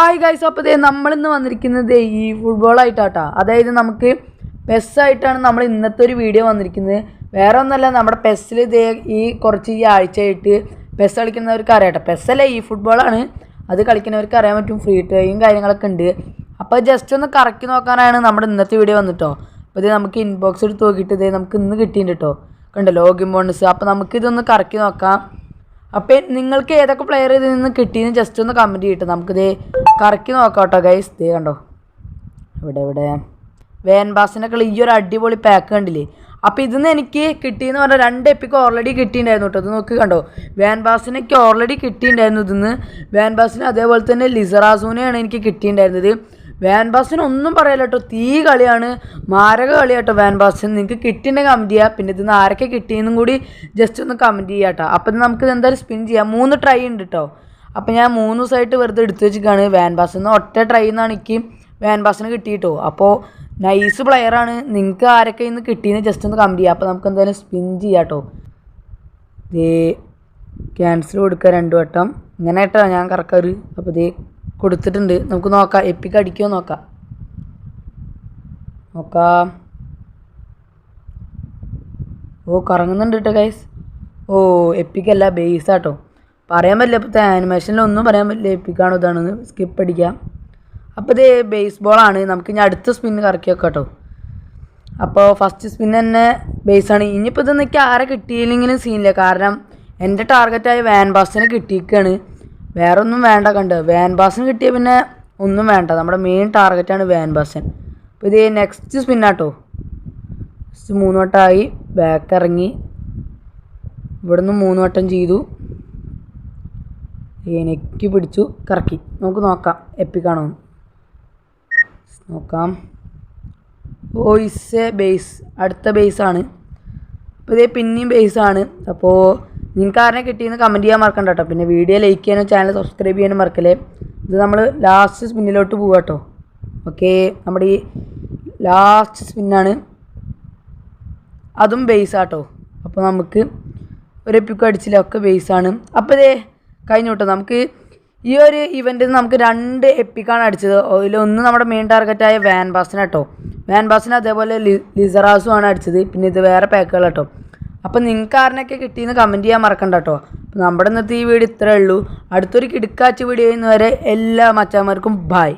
Hi guys അപ്പോൾ ഇതേ നമ്മളിന്ന് വന്നിരിക്കുന്നത് ഈ ഫുട്ബോൾ ആയിട്ടാട്ടോ. അതായത് നമുക്ക് പെസ്സായിട്ടാണ് നമ്മൾ ഇന്നത്തെ ഒരു വീഡിയോ വന്നിരിക്കുന്നത്. വേറെ ഒന്നല്ല നമ്മുടെ പെസ്സിൽ ഇതേ ഈ കുറച്ച് ഈ ആഴ്ചയായിട്ട് പെസ് കളിക്കുന്നവർക്ക് അറിയാട്ടോ. പെസ്സല്ല ഈ ഫുട്ബോളാണ് അത് കളിക്കുന്നവർക്ക് അറിയാൻ പറ്റും. ഫ്രീ ടൈം കാര്യങ്ങളൊക്കെ ഉണ്ട്. അപ്പോൾ ജസ്റ്റ് ഒന്ന് കറക്കി നോക്കാനാണ് നമ്മുടെ ഇന്നത്തെ വീഡിയോ വന്നിട്ടോ. അപ്പോൾ ഇത് നമുക്ക് ഇൻബോക്സ് എടുത്ത് നോക്കിയിട്ട് ഇതേ നമുക്ക് ഇന്ന് കിട്ടിയിട്ടുണ്ട് കേട്ടോ കണ്ടോ ലോഗിൻ ബോണസ് അപ്പോൾ നമുക്ക് ഇതൊന്ന് കറക്കി നോക്കാം. അപ്പം നിങ്ങൾക്ക് ഏതൊക്കെ പ്ലെയർ ഇതിൽ നിന്ന് കിട്ടിയെന്ന് ജസ്റ്റ് ഒന്ന് കമന്റ് ചെയ്യട്ടെ നമുക്കിത് കറക്കി നോക്കാം കേട്ടോ ഗൈസ് ദേ കണ്ടോ? ഇവിടെ ഇവിടെ. വേൻ ബാസിനൊക്കെ ഈ ഒരു അടിപൊളി പാക്ക് കണ്ടില്ലേ? അപ്പോൾ ഇതിന്ന് എനിക്ക് കിട്ടിയെന്ന് പറഞ്ഞാൽ രണ്ട് എപ്പിക്ക് ഓൾറെഡി കിട്ടിയിട്ടുണ്ടായിരുന്നു കേട്ടോ. ഇത് നോക്കി കണ്ടോ? വാൻ ബാസിനൊക്കെ ഓൾറെഡി കിട്ടിയിട്ടുണ്ടായിരുന്നു ഇതിന്ന്. വാൻ ബാസിന് അതേപോലെ തന്നെ ലിസറാസൂനെയാണ് എനിക്ക് കിട്ടിയിട്ടുണ്ടായിരുന്നത്. വാൻ ബാസിന് ഒന്നും പറയല്ല കേട്ടോ. തീ കളിയാണ് മാരക വാൻ ബാസിന് നിങ്ങൾക്ക് കിട്ടിയിട്ടുണ്ടെങ്കിൽ കമന്റ് ചെയ്യുക പിന്നെ ഇതിന്ന് ആരൊക്കെ കിട്ടിയെന്നും കൂടി ജസ്റ്റ് ഒന്ന് കമന്റ് ചെയ്യാം കേട്ടോ. അപ്പം നമുക്ക് എന്തായാലും സ്പിൻ ചെയ്യാം. മൂന്ന് ട്രൈ ഉണ്ട് കേട്ടോ. അപ്പം ഞാൻ മൂന്ന് ദിവസമായിട്ട് വെറുതെ എടുത്തു വെച്ചിരിക്കുകയാണ് വാൻ ബാസിൽ നിന്ന് ഒറ്റ ട്രൈ എന്നാണ് എനിക്ക് വാൻ ബാസിന് കിട്ടിയിട്ടോ. അപ്പോൾ നൈസ് പ്ലെയറാണ് നിങ്ങൾക്ക് ആരൊക്കെ ഇന്ന് കിട്ടിയെന്ന് ജസ്റ്റ് ഒന്ന് കമന്റ് ചെയ്യാം. അപ്പോൾ നമുക്ക് എന്തായാലും സ്പിൻ ചെയ്യാം കേട്ടോ ദേ ക്യാൻസൽ കൊടുക്കുക രണ്ട് വട്ടം. ഇങ്ങനെ കേട്ടോ ഞാൻ കറക്കാറ് അപ്പോൾ ദേ കൊടുത്തിട്ടുണ്ട്. നമുക്ക് നോക്കാം. എപ്പിക്ക് അടിക്കുമോ നോക്കാം. നോക്കാം. ഓ കറങ്ങുന്നുണ്ട് കേട്ടോ ഗൈസ് ഓ എപ്പിക്കല്ല ബേസ് ആട്ടോ. പറയാൻ പറ്റില്ല. ഇപ്പോഴത്തെ ആനിമേഷനിലൊന്നും പറയാൻ പറ്റില്ല. എപ്പിക്കാണോ ഇതാണെന്ന് സ്കിപ്പ് അടിക്കാം. അപ്പോൾ ഇത് ബേസ്ബോളാണ് നമുക്ക് ഇനി അടുത്ത സ്പിന്ന് കറക്കി വെക്കാം കേട്ടോ അപ്പോൾ ഫസ്റ്റ് സ്പിൻ തന്നെ ബേസാണ് ഇനിയിപ്പോൾ ഇത് എനിക്ക് ആരെ കിട്ടിയില്ലെങ്കിലും സീനില്ല കാരണം എന്റെ ടാർഗറ്റായ വാൻ ബാസിനെ കിട്ടിയിരിക്കുകയാണ് വേറെ ഒന്നും വേണ്ട കണ്ട്? വാൻ ബാസിന് കിട്ടിയ പിന്നെ ഒന്നും വേണ്ട. നമ്മുടെ മെയിൻ ടാർഗറ്റാണ് വാൻ ബാസൻ അപ്പോൾ ഇത് നെക്സ്റ്റ് സ്പിന്നാട്ടോ മൂന്ന് വട്ടമായി ബാക്ക് ഇറങ്ങി. ഇവിടുന്ന് മൂന്ന് വട്ടം ചെയ്തു. എനിക്ക് പിടിച്ചു കറക്കി. നമുക്ക് നോക്കാം. എപ്പിക്കാണോ. നോക്കാം. ഇസ് ബേസ് അടുത്ത ബേസാണ് അപ്പോൾ ഇതേ പിന്നെയും ബേസാണ് അപ്പോൾ നിങ്ങൾക്ക് ആരെ കിട്ടിയെന്ന് കമന്റ് ചെയ്യാൻ മറക്കണ്ട കേട്ടോ പിന്നെ വീഡിയോ ലൈക്ക് ചെയ്യാനും ചാനൽ സബ്സ്ക്രൈബ് ചെയ്യാനും മറക്കല്ലേ. ഇത് നമ്മൾ ലാസ്റ്റ് സ്പിന്നിലോട്ട് പോകുക കേട്ടോ ഓക്കെ നമ്മുടെ ഈ ലാസ്റ്റ് സ്പിന്നാണ് അതും ബേസ് ആട്ടോ അപ്പോൾ നമുക്ക് ഒരു എപ്പിക്കും അടിച്ചില്ല ഒക്കെ ബേസാണ് അപ്പോൾ ഇതേ കഴിഞ്ഞു കേട്ടോ. നമുക്ക് ഈ ഒരു ഇവന്റിൽ നമുക്ക് രണ്ട് എപ്പിക്കാണ് അടിച്ചത്. അതിലൊന്ന് നമ്മുടെ മെയിൻ ടാർഗറ്റായ വാൻ ബാസിന് കേട്ടോ വാൻ ബാസിന് അതേപോലെ ലിസറാസും ആണ് അടിച്ചത്. പിന്നെ ഇത് വേറെ പാക്കുകൾ കേട്ടോ അപ്പോൾ നിങ്ങൾക്ക് ആരനൊക്കെ കിട്ടിയെന്ന് കമന്റ് ചെയ്യാൻ മറക്കണ്ട കേട്ടോ നമ്മുടെ ഇന്നത്തെ ഈ വീഡിയോ ഇത്രയേ ഉള്ളൂ. അടുത്തൊരു കിടുക്കാച്ച വീഡിയോ ചെയ്യുന്നവരെ എല്ലാ മച്ചാന്മാർക്കും ബായ്